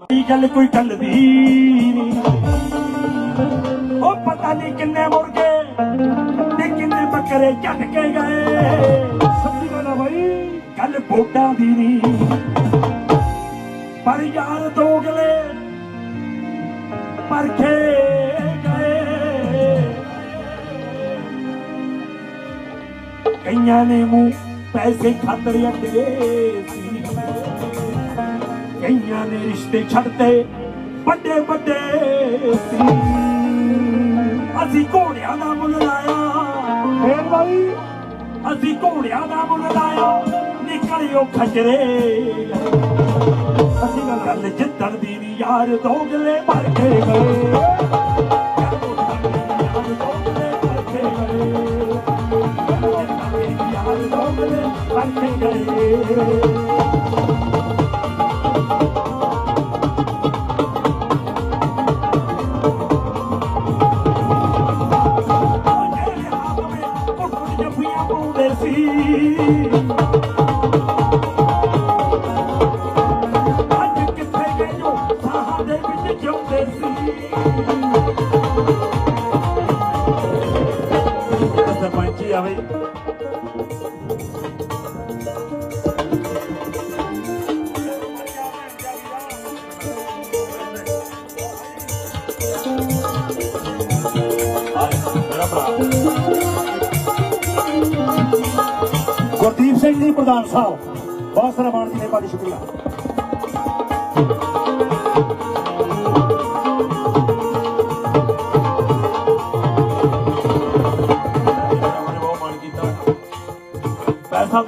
ਕੀ ਗੱਲ ਕੋਈ ਗੱਲ ਦੀ ਨਹੀਂ ਉਹ ਪਤਾ ਨਹੀਂ ਕਿੰਨੇ ਮੁਰਗੇ ਤੇ ਕਿੰਨੇ ਬੱਕਰੇ ਝੱਟ ਕੇ ਗਏ ਸੱਚੀ ਗੱਲ ਆ ਭਾਈ ਗੱਲ ਵੋਟਾਂ ਦੀ ਨਹੀਂ ਪਰ ਯਾਰ ਦੋਗਲੇ ਪਰਖੇ ਗਏ ਕਈਆਂ ਨੇ ਮੂੰਹ ਪੈਸੇ ਖਾਤਰ ਅੱਡੇ ਸੀ ਕਈਆਂ ਨੇ ਰਿਸ਼ਤੇ ਛੱਡਤੇ ਵੱਡੇ ਵੱਡੇ ਅਸੀਂ ਘੋੜਿਆਂ ਦਾ ਮੁੱਲ ਲਾਇਆ। ਫੇਰ ਬਾਈ? ਅਸੀਂ ਘੋੜਿਆਂ ਦਾ ਮੁੱਲ ਲਾਇਆ। ਨਿਕਲਿਓ ਖਜਰੇ। ਅਸੀਂ ਗੱਲ ਜਿੱਦਣ ਦੀ ਨੀ ਯਾਰ ਦੋਗਲੇ ਮਰ ਕੇ ਗਏ। ਯਾਰ ਦੋਗਲੇ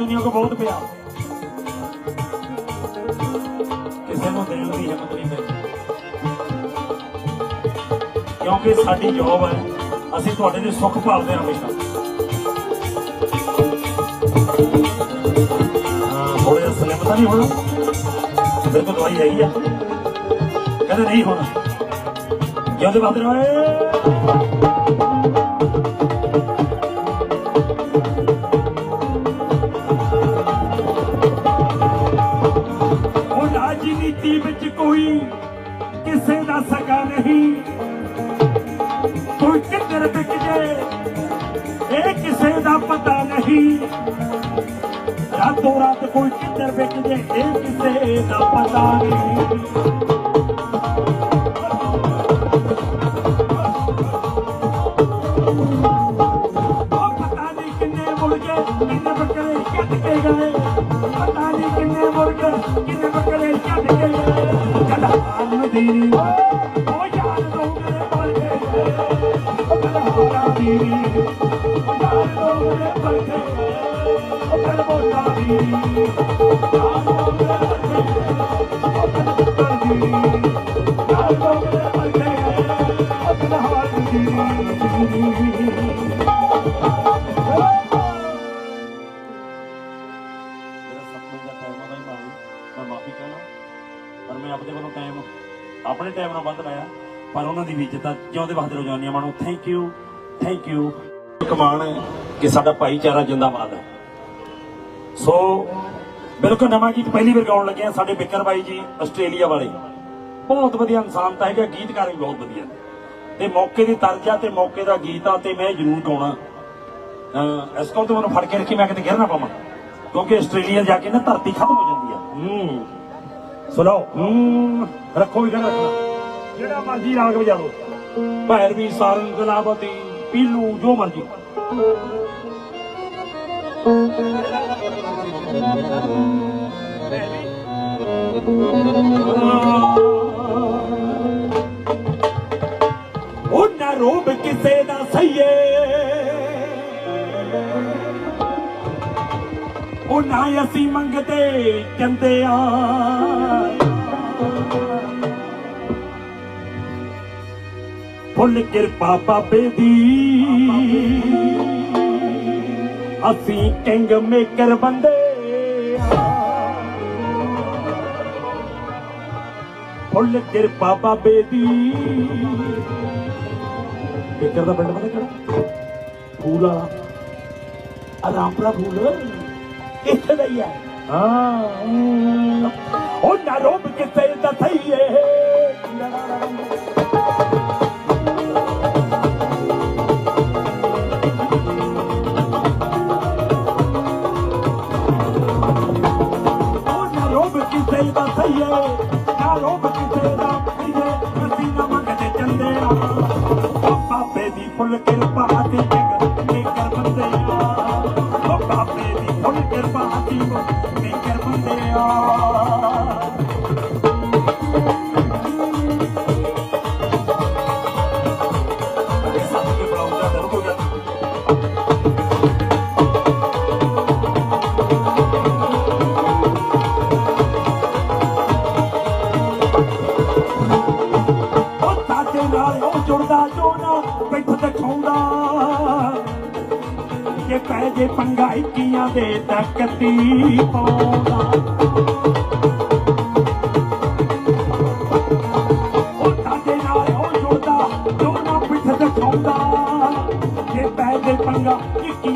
ਦੁਨੀਆ ਕੋ ਬਹੁਤ ਪਿਆ ਕਿਸੇ ਨੂੰ ਦੇਣ ਦੀ ਹਿੰਮਤ ਨਹੀਂ ਪੈਂਦੀ ਕਿਉਂਕਿ ਸਾਡੀ ਜੌਬ ਹੈ, ਅਸੀਂ ਤੁਹਾਡੇ ਦੇ ਸੁੱਖ ਭਾਲਦੇ ਹਾਂ ਹਮੇਸ਼ਾ। ਹਾਂ ਥੋੜੇ ਜਿਹਾ ਸਲਿਮ ਤਾਂ ਨਹੀਂ ਹੋਣਾ? ਮੇਰੇ ਕੋਲ ਦਵਾਈ ਹੈਗੀ ਆ। ਕਹਿੰਦੇ ਨਹੀਂ ਹੋਣਾ। ਜਿਉਂਦੇ ਬਾਦਰ ਹੋਏ ਕੋਈ ਕਿਸੇ ਦਾ ਸਕਾ ਨਹੀਂ। ਕੋਈ ਕਿੱਧਰ ਵਿਕ ਜੇ, ਇਹ ਕਿਸੇ ਦਾ ਪਤਾ ਨਹੀਂ। ਰਾਤੋਂ ਰਾਤ ਕੋਈ ਕਿੱਧਰ ਵਿਕ ਜੇ, ਇਹ ਕਿਸੇ ਦਾ ਪਤਾ ਨਹੀਂ। ਟਾਈਮ ਆਦਾ ਹੀ ਭਾਈ ਮੈਂ ਮਾਫੀ ਚਾਹੁੰਦਾ ਪਰ ਮੈਂ ਆਪਣੇ ਵੱਲੋਂ ਟਾਈਮ ਆਪਣੇ ਟਾਈਮ ਨਾਲ ਵੱਧ ਲਾਇਆ, ਪਰ ਉਹਨਾਂ ਦੀ ਵੀ ਇੱਜ਼ਤ ਜਿਉਂਦੇ ਬਹਾਦਰ ਹੋ ਮਾਣੋ ਥੈਂਕ ਯੂ ਥੈਂਕ ਯੂ ਕਮਾਨ ਹੈ ਕਿ ਸਾਡਾ ਭਾਈਚਾਰਾ ਜਿੰਦਾਬਾਦ ਹੈ। ਸੋ ਬਿਲਕੁਲ ਨਵਾਂ ਗੀਤ ਪਹਿਲੀ ਵਾਰ ਗਾਉਣ ਲੱਗੇ ਆ ਸਾਡੇ ਬਿੱਕਰ ਬਾਈ ਜੀ, ਆਸਟ੍ਰੇਲੀਆ ਵਾਲੇ। ਬਹੁਤ ਵਧੀਆ ਇਨਸਾਨ ਤਾਂ ਹੈਗਾ, ਗੀਤਕਾਰ ਵੀ ਬਹੁਤ ਵਧੀਆ। ਤੇ ਮੌਕੇ ਦੀ ਤਰਜਾ ਤੇ ਮੌਕੇ ਦਾ ਗੀਤ ਆ ਤੇ ਮੈਂ ਜ਼ਰੂਰ ਗਾਉਣਾ। ਅਹ, ਇਸ ਕੋਲ ਤੇ ਮੈਨੂੰ ਫੜ ਕੇ ਰੱਖੀ, ਮੈਂ ਕਿਤੇ ਗਿਰ ਨਾ ਪਾਵਾਂ। ਕਿਉਂਕਿ ਆਸਟ੍ਰੇਲੀਆ ਜਾ ਕੇ ਨਾ ਧਰਤੀ ਖਤਮ ਹੋ ਜਾਂਦੀ ਆ। ਹੂੰ। ਸੁਣੋ ਹੂੰ, ਰੱਖੋ ਵੀ ਰੱਖਣਾ ਜਿਹੜਾ ਮਰਜ਼ੀ ਰਾਗ ਵਜਾ ਲਓ ਭੈਰਵੀ ਸਾਰੰਗ ਗਲਾਵਤੀ ਪੀਲੂ, ਜੋ ਮਰਜ਼ੀ। ਉਹ ਨਾ ਰੋਬ ਕਿਸੇ ਦਾ ਸਈਏ ਉਹ ਨਾ ਅਸੀਂ ਮੰਗਦੇ ਚੰਦੇ ਫੁੱਲ ਕਿਰਪਾ ਬਾਬੇ ਦੀ। ਅਸੀਂ ਕਿੰਗ ਮੇਕਰ ਬੰਦੇ ਫੁੱਲ ਕਿਰਪਾ ਬਾਬੇ ਦੀ। ਮੇਕਰ ਦਾ ਪਿੰਡ ਪਤਾ ਕਿਹੜਾ? ਫੂਲ ਵਾਲਾ। ਫੂਲ। ਇੱਥੇ ਦਾ ਹੀ ਹਾਂ। ਉਹ ਨਾ ਰੋਬ ਕਿਸੇ ਦਾ ਥਈਏ ਉਹ ਨਾ ਰੋਬ ਕਿਸੇ ਦਾ ਥਈਏ ਨਾ ਰੋਬ ਕਿਸੇ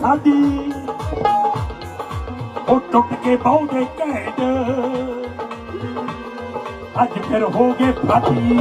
ਸਾਡੀ। ਉਹ ਟੁੱਟ ਕੇ ਬਹੁਦੇ ਘੈਂਟ। ਅੱਜ ਫਿਰ ਹੋ ਗਏ ਫਾਟੀ।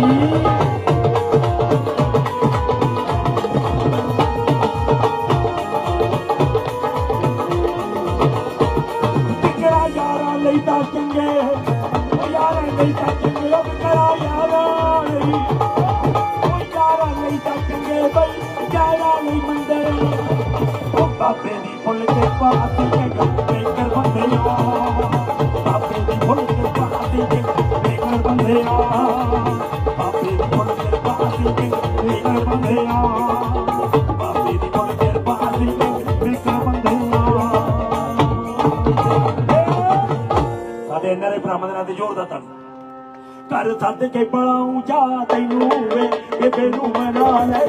ਘਰ ਸੱਦ ਕੇ ਬਲਾਉਂ ਜਾ ਤੈਨੂੰ ਵੇ ਬੇਬੇ ਨੂੰ ਮਨਾ ਲੈ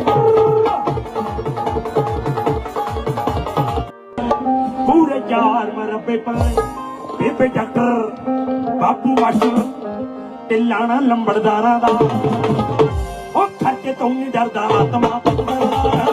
ਪੂਰੇ ਯਾਰ ਮਰਬੇ ਪਾਏ, ਬੇਬੇ ਡਾਕਟਰ ਬਾਪੂ ਵਾਸ਼ਰ ਤੇ ਲਾਣਾ ਲੰਬੜਦਾਰਾਂ ਦਾ। ਉਹ ਖਰਚੇ ਤੋਂ ਨਹੀਂ ਡਰਦਾ ਆਤਮਾ ਪੱਤਰਾ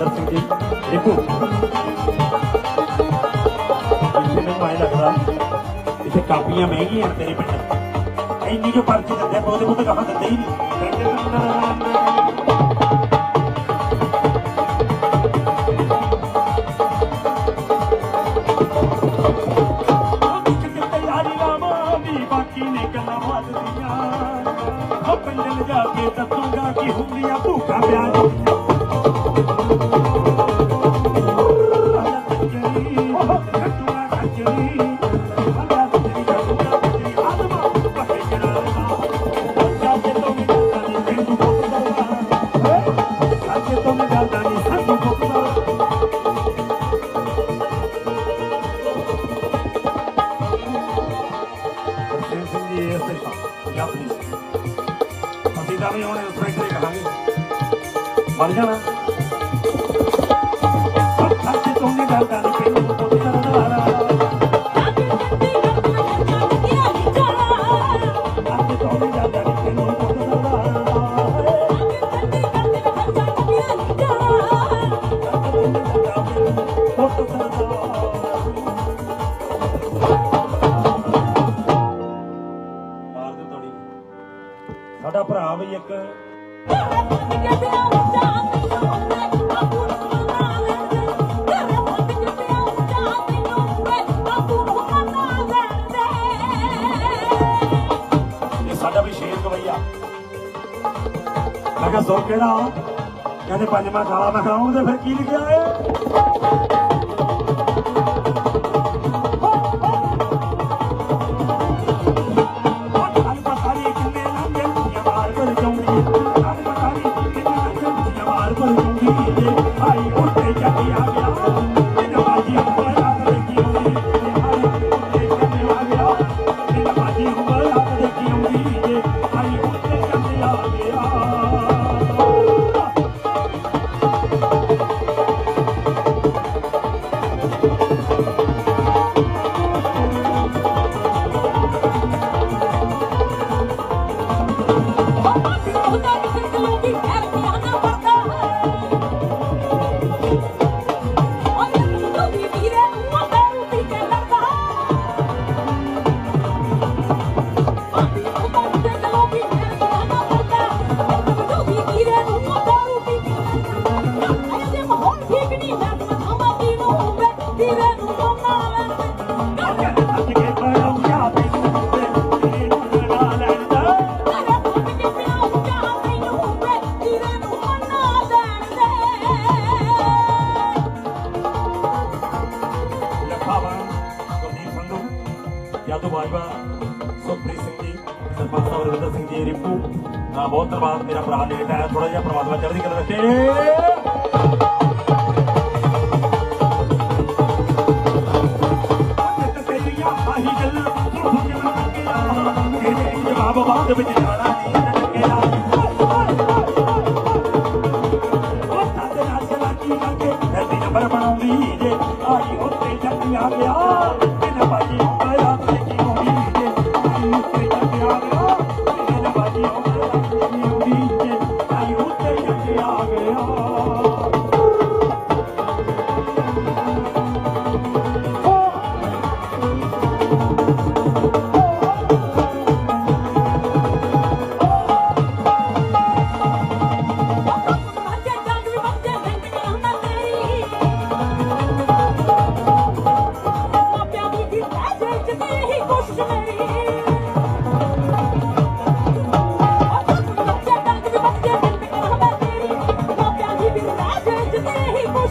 ਬਲਵਿੰਦਰ ਸਿੰਘ ਜੀ। ਦੇਖੋ। ਮੈਨੂੰ ਆਇਆ ਲੱਗਦਾ, ਇੱਥੇ ਕਾਪੀਆਂ ਮਹਿੰਗੀਆਂ ਤੇਰੇ ਪਿੰਡ। ਇੰਨੀ ਜੋ ਪਰਚੀ ਦਿੰਦੇ ਪਾ ਉਹਦੇ ਕੋਲ ਤਾਂ ਹੀ ਨਹੀਂ। ਬਾਕੀ ਨੇ ਗੱਲਾਂ ਭੂਖਾ ਪਿਆਰ। 你看看 ਕਿਹਾ ਸੁਰ ਕਿਹੜਾ? ਕਹਿੰਦੇ ਪੰਜਵਾਂ ਖਾਲਾ ਮੈਂ ਕਿਹਾ ਉਹਦੇ ਫਿਰ ਕੀ ਲਿਖਿਆ ਏ 好不好 Pak, udah?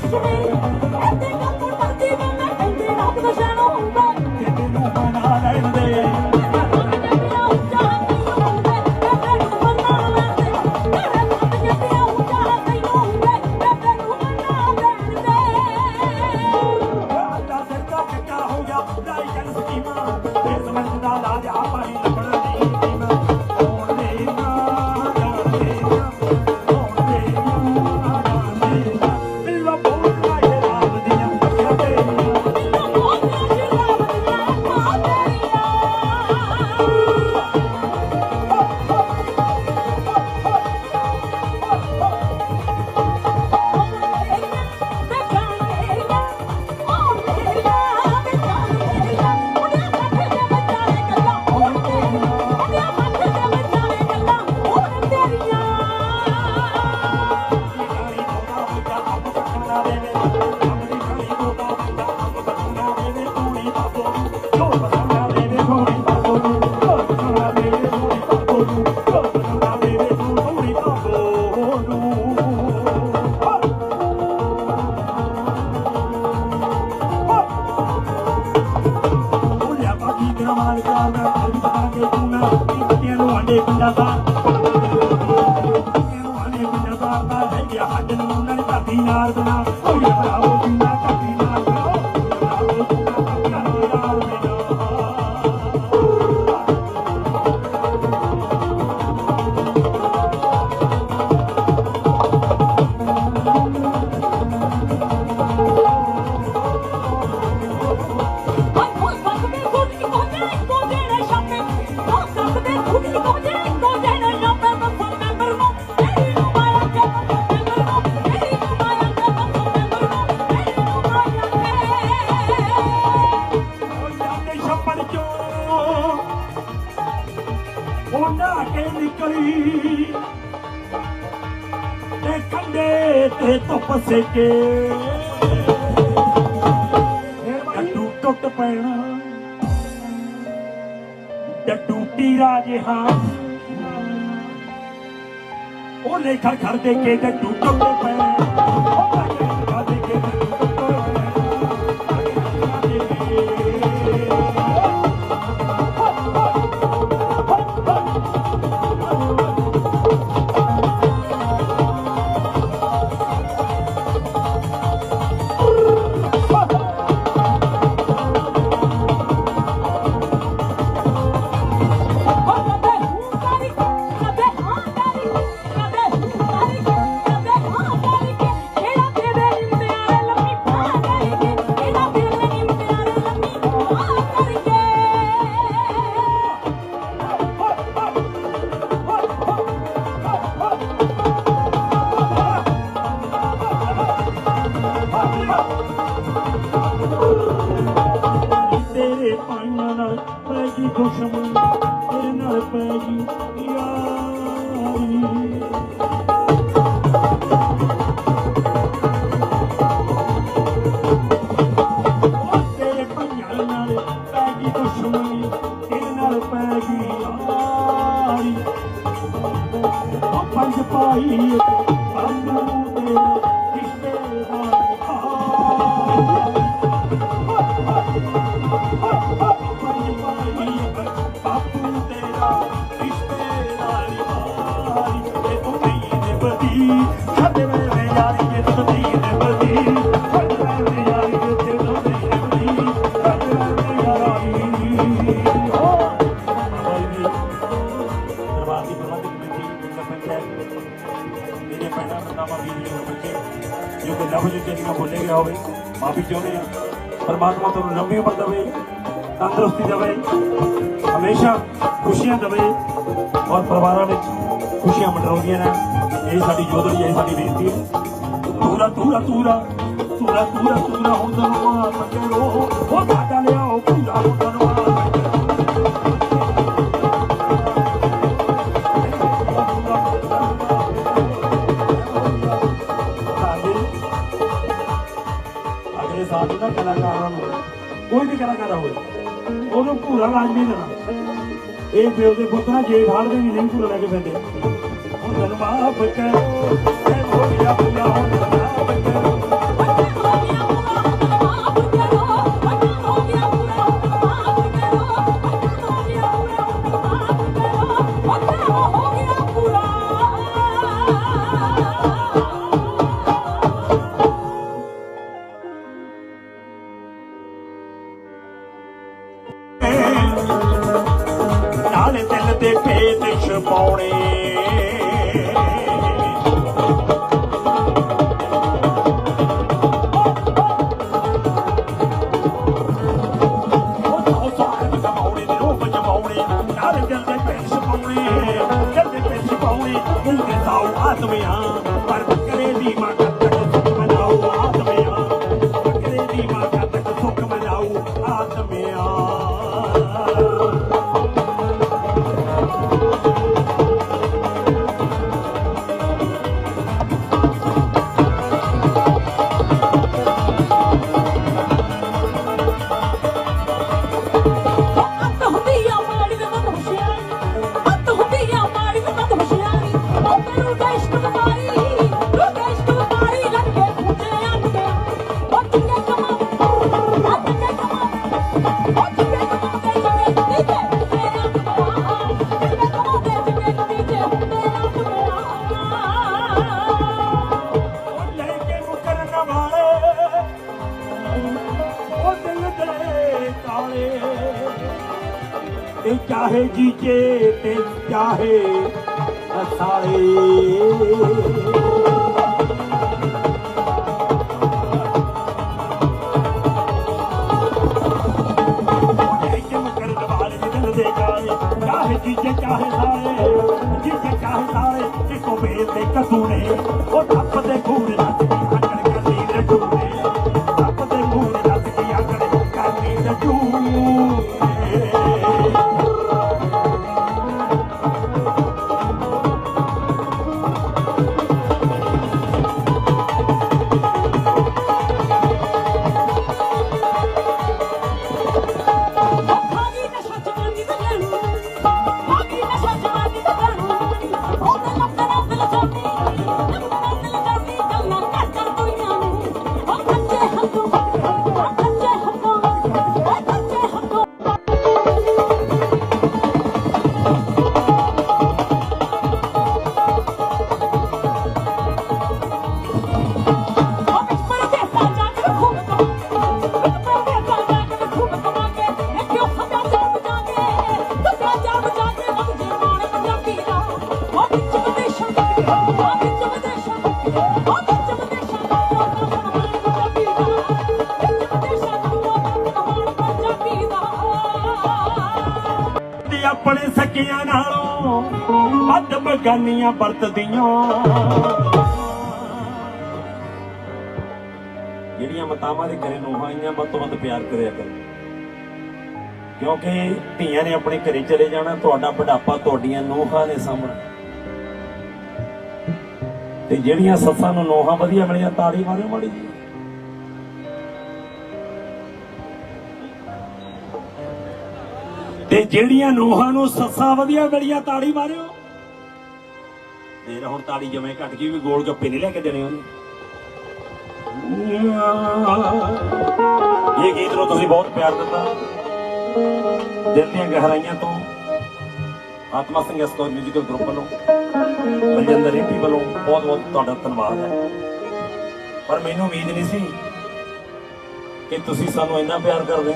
I'll ਕੇ। ਡੱਡੂ ਟੁੱਟ ਪੈਣਾ। ਡੱਡੂ ਟੀਰਾ ਜਿਹਾ। ਉਹ ਲੈ ਖੜ ਖੜ ਦੇ ਕੇ ਡੱਡੂ ਟੁੱਟ ਪੈਣਾ। ਖੁਸ਼ੀਆਂ ਦੇਵੇ ਔਰ ਪਰਿਵਾਰਾਂ ਵਿੱਚ ਖੁਸ਼ੀਆਂ ਮਨਾਉਂਦੀਆਂ ਨੇ ਇਹ ਸਾਡੀ ਜੋਦੜੀ ਹੈ ਸਾਡੀ ਬੇਨਤੀ ਹੈ। ਤੂਰਾ ਤੂਰਾ ਤੂਰਾ ਤੂਰਾ ਤੂਰਾ ਤੂਰਾ ਹੁੰਦਾ ਨਾ ਸਕੇ ਰੋ। ਹੋ ਘਾਟਾ ਲਿਆਓ, ਪੂਰਾ ਹੁੰਦਾ ਨਾ ਕਲਾਕਾਰਾਂ ਨੂੰ, ਕੋਈ ਵੀ ਕਲਾਕਾਰ ਹੋਵੇ ਉਹਨੂੰ ਪੂਰਾ ਲਾਜ਼ਮੀ ਦੇਣਾ। ਇਹ ਪਿਓ ਦੇ ਪੁੱਤ ਨਾ ਜੇ ਫੜਦੇ ਨਹੀਂ ਨਹੀਂ ਭੁੱਲ ਲੈ ਕੇ ਪੈਂਦੇ। ਹੁਣ ਤਨ ਮਾਫ ਕਰੋ ਤੇ ਮੋੜਿਆ ਬੁਲਾਉਂਦਾ ਤੇ ਭੇਦ ਛਪਾਉਣੇ। ਬਗਾਨੀਆਂ ਵਰਤਦੀਆਂ। ਜਿਹੜੀਆਂ ਮਤਾਵਾਂ ਦੇ ਘਰੇ ਨੋਹਾਂ ਆਈਆਂ, ਵੱਧ ਤੋਂ ਵੱਧ ਪਿਆਰ ਕਰਿਆ ਕਰ। ਕਿਉਂਕਿ ਧੀਆਂ ਨੇ ਆਪਣੇ ਘਰੇ ਚਲੇ ਜਾਣਾ, ਤੁਹਾਡਾ ਬੁਢਾਪਾ ਤੁਹਾਡੀਆਂ ਨੋਹਾਂ ਨੇ ਸਾਹਮਣੇ। ਤੇ ਜਿਹੜੀਆਂ ਸੱਸਾਂ ਨੂੰ ਨੋਹਾਂ ਵਧੀਆ ਮਿਲੀਆਂ, ਤਾੜੀ ਮਾਰਿਓ ਮਾੜੀ ਜੀ ਤੇ ਜਿਹੜੀਆਂ ਨੂਹਾਂ ਨੂੰ ਸੱਸਾਂ ਵਧੀਆ ਮਿਲੀਆਂ, ਤਾੜੀ ਮਾਰਿਓ। ਦੇਰ ਹੁਣ ਤਾੜੀ ਜਮੇ ਘਟ ਗਈ ਵੀ ਗੋਲ ਗੱਪੇ ਨਹੀਂ ਲੈ ਕੇ ਦੇਣੇ ਉਹਨੇ। ਇਹ ਗੀਤ ਨੂੰ ਤੁਸੀਂ ਬਹੁਤ ਪਿਆਰ ਦਿੱਤਾ। ਦਿਲ ਦੀਆਂ ਗਹਿਰਾਈਆਂ ਤੋਂ ਆਤਮਾ ਸਿੰਘ ਅਸਕੋਰ ਮਿਊਜ਼ੀਕਲ ਗਰੁੱਪ ਵੱਲੋਂ, ਬਲਜਿੰਦਰ ਰੇਪੀ ਵੱਲੋਂ ਬਹੁਤ ਬਹੁਤ ਤੁਹਾਡਾ ਧੰਨਵਾਦ ਹੈ। ਪਰ ਮੈਨੂੰ ਉਮੀਦ ਨਹੀਂ ਸੀ ਕਿ ਤੁਸੀਂ ਸਾਨੂੰ ਇੰਨਾ ਪਿਆਰ ਕਰਦੇ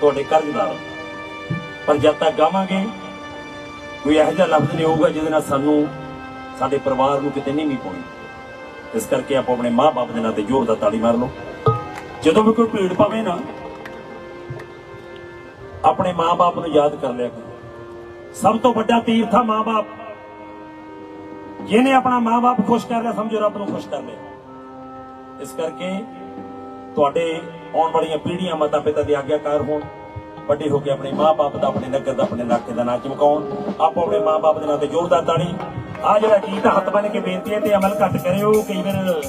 ਤੁਹਾਡੇ ਕਰਜ਼ਦਾਰ ਪਰ ਜਦ ਤੱਕ ਗਾਵਾਂਗੇ, ਕੋਈ ਇਹੋ ਜਿਹਾ ਲਫ਼ਜ਼ ਨਹੀਂ ਹੋਊਗਾ ਜਿਹਦੇ ਨਾਲ ਸਾਨੂੰ ਸਾਡੇ ਪਰਿਵਾਰ ਨੂੰ ਕਿਤੇ ਨਹੀਂ ਵੀ ਪਾਉਣੀ। ਇਸ ਕਰਕੇ ਆਪੋ ਆਪਣੇ ਮਾਂ-ਬਾਪ ਦੇ ਨਾਂ ਤੇ ਜ਼ੋਰ ਦਾ ਤਾਲੀ ਮਾਰ ਲਓ। ਜਦੋਂ ਵੀ ਕੋਈ ਭੀੜ ਪਵੇ ਨਾ, ਆਪਣੇ ਮਾਂ-ਬਾਪ ਨੂੰ ਯਾਦ ਕਰ ਲਿਆ ਕਰੋ। ਸਭ ਤੋਂ ਵੱਡਾ ਤੀਰਥ ਆ ਮਾਂ-ਬਾਪ। ਜਿਹਨੇ ਆਪਣਾ ਮਾਂ-ਬਾਪ ਖੁਸ਼ ਕਰ ਲਿਆ, ਸਮਝੋ ਰੱਬ ਨੂੰ ਖੁਸ਼ ਕਰ ਲਿਆ। ਇਸ ਕਰਕੇ ਤੁਹਾਡੇ ਆਉਣ ਵਾਲੀਆਂ ਪੀੜ੍ਹੀਆਂ ਮਾਤਾ ਪਿਤਾ ਦੀ ਆਗਿਆਕਾਰ ਹੋਣ, ਵੱਡੇ ਹੋ ਕੇ ਆਪਣੇ ਮਾਪੇ ਦਾ, ਆਪਣੇ ਨਗਰ ਦਾ, ਆਪਣੇ ਇਲਾਕੇ ਦਾ ਨਾਂ ਚਮਕਾਉਣ, ਆਪੋ ਆਪਣੇ ਮਾਪੇ ਦੇ ਨਾਂ ਤੇ ਜ਼ੋਰਦਾਰ ਤਾੜੀ ਆ ਜਿਹੜਾ ਗੀਤ ਹੱਥ ਬੰਨ ਕੇ ਬੇਨਤੀ ਹੈ ਤੇ ਅਮਲ ਘੱਟ ਕਰਿਓ, ਕਈ ਵਾਰ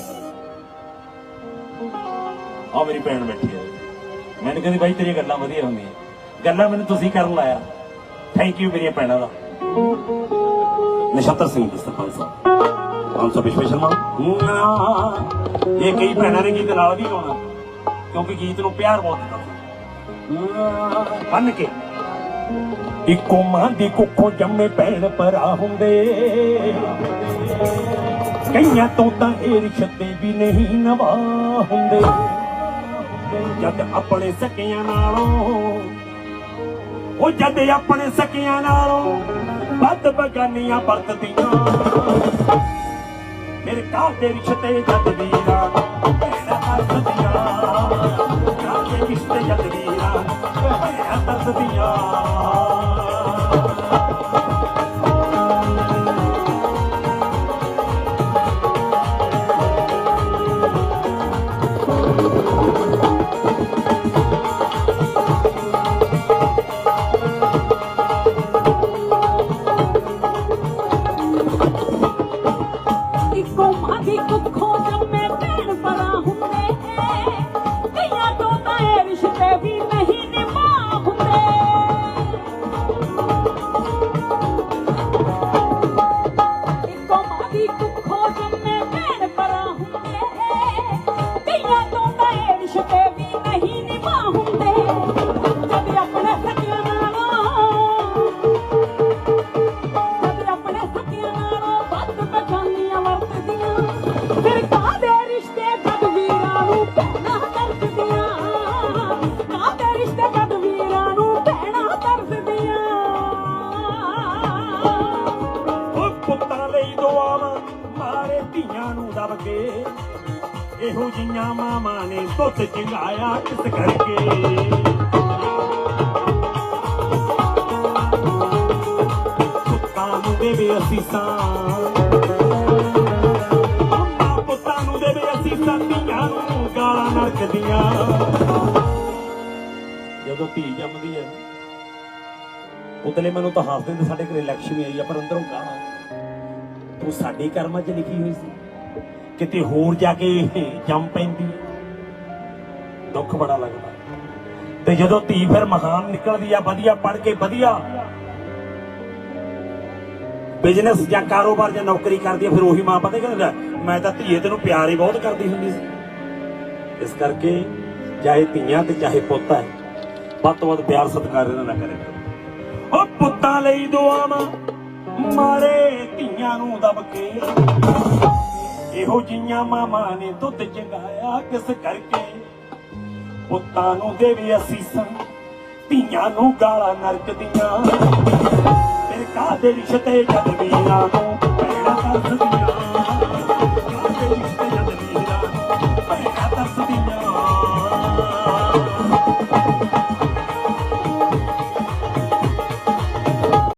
ਆ ਮੇਰੀ ਭੈਣ ਬੈਠੀ ਹੈ। ਮੈਨੂੰ ਕਹਿੰਦੀ, ਬਾਈ, ਤੇਰੀਆਂ ਗੱਲਾਂ ਵਧੀਆ ਹੁੰਦੀਆਂ। ਗੱਲਾਂ ਮੈਨੂੰ ਤੁਸੀਂ ਕਰਨ ਲਾਇਆ। ਥੈਂਕ ਯੂ ਮੇਰੀਆਂ ਭੈਣਾਂ ਦਾ। ਨਛੱਤਰ ਸਿੰਘ ਜੀ ਸਾਹਿਬ। ਹਮ ਸਭ ਸਪੈਸ਼ਲ ਮਾਂ ਇਹ ਕਈ ਭੈਣਾਂ ਨੇ ਗੀਤ ਨਾਲ ਵੀ ਗਾਉਣਾ। ਕਿਉਂਕਿ ਗੀਤ ਨੂੰ ਪਿਆਰ ਬਹੁਤ ਦਿੱਤਾ। ਬੰਨ ਕੇ। ਇੱਕੋ ਮਾਂ ਦੀ ਕੁੱਖੋਂ ਜੰਮੇ ਭੈਣ ਭਰਾ ਹੁੰਦੇ। ਕਈਆਂ ਤੋਂ ਤਾਂ ਇਹ ਰਿਸ਼ਤੇ ਵੀ ਨਹੀਂ ਨਵਾ ਹੁੰਦੇ। ਜਦ ਆਪਣੇ ਸਕਿਆਂ ਨਾਲੋਂ, ਉਹ ਜਦ ਆਪਣੇ ਸਕਿਆਂ ਨਾਲੋਂ ਵੱਧ ਬਗਾਨੀਆਂ ਵਰਤਦੀਆਂ। ਮੇਰੇ ਘਰ ਦੇ ਰਿਸ਼ਤੇ ਜਦ ਵੀਰਾ? ਭੈਣਾਂ ਤਰਸਦੀਆਂ ਉਤਲੇ ਮੈਨੂੰ ਤਾਂ ਹੱਸਦੇ ਨੇ ਸਾਡੇ ਘਰੇ ਲక్ష్ਮੀ ਆਈ ਆ, ਪਰ ਅੰਦਰੋਂ ਗਾਲਾਂ ਤੂੰ ਸਾਡੇ ਕਰਮਾਂ 'ਚ ਲਿਖੀ ਹੋਈ ਸੀ। ਕਿਤੇ ਹੋਰ ਜਾ ਕੇ ਜੰਮ ਪੈਂਦੀ ਦੁੱਖ ਬੜਾ ਲੱਗਦਾ। ਤੇ ਜਦੋਂ ਧੀ ਫਿਰ ਮਹਾਨ ਨਿਕਲਦੀ ਆ, ਵਧੀਆ ਪੜ੍ਹ ਕੇ ਵਧੀਆ। ਬਿਜ਼ਨਸ ਜਾਂ ਕਾਰੋਬਾਰ ਜਾਂ ਨੌਕਰੀ ਕਰਦੀ ਆ, ਫਿਰ ਉਹੀ ਮਾਂ ਪਤਾ ਕਹਿੰਦਾ ਮੈਂ ਤਾਂ ਧੀਏ, ਤੈਨੂੰ ਪਿਆਰ ਹੀ ਬਹੁਤ ਕਰਦੀ ਹੁੰਦੀ ਸੀ। ਇਸ ਕਰਕੇ ਚਾਹੇ ਧੀਆਂ ਤੇ ਚਾਹੇ ਪੁੱਤ ਹੈ ਵੱਧ ਤੋਂ ਵੱਧ ਪਿਆਰ ਸਤਿਕਾਰ ਇਹਨਾਂ ਨਾਲ ਕਰੇ। ਉਹ ਪੁੱਤਾਂ ਲਈ ਦੁਆਵਾਂ ਮਾਰੇ ਧੀਆਂ ਨੂੰ ਦਬ ਕੇ। ਇਹੋ ਜੀਆਂ ਮਾਮਾ ਨੇ ਦੁੱਧ ਚੰਗਾਇਆ ਕਿਸ ਕਰਕੇ? ਪੁੱਤਾਂ ਨੂੰ ਦੇਵੇ ਅਸੀਸਾਂ ਧੀਆਂ ਨੂੰ ਗਾਲਾਂ ਨਰਕ ਦੀਆਂ। ਫਿਰ ਕਾਦੇ ਰਿਸ਼ਤੇ ਜਦ ਵੀਰਾਂ ਨੂੰ?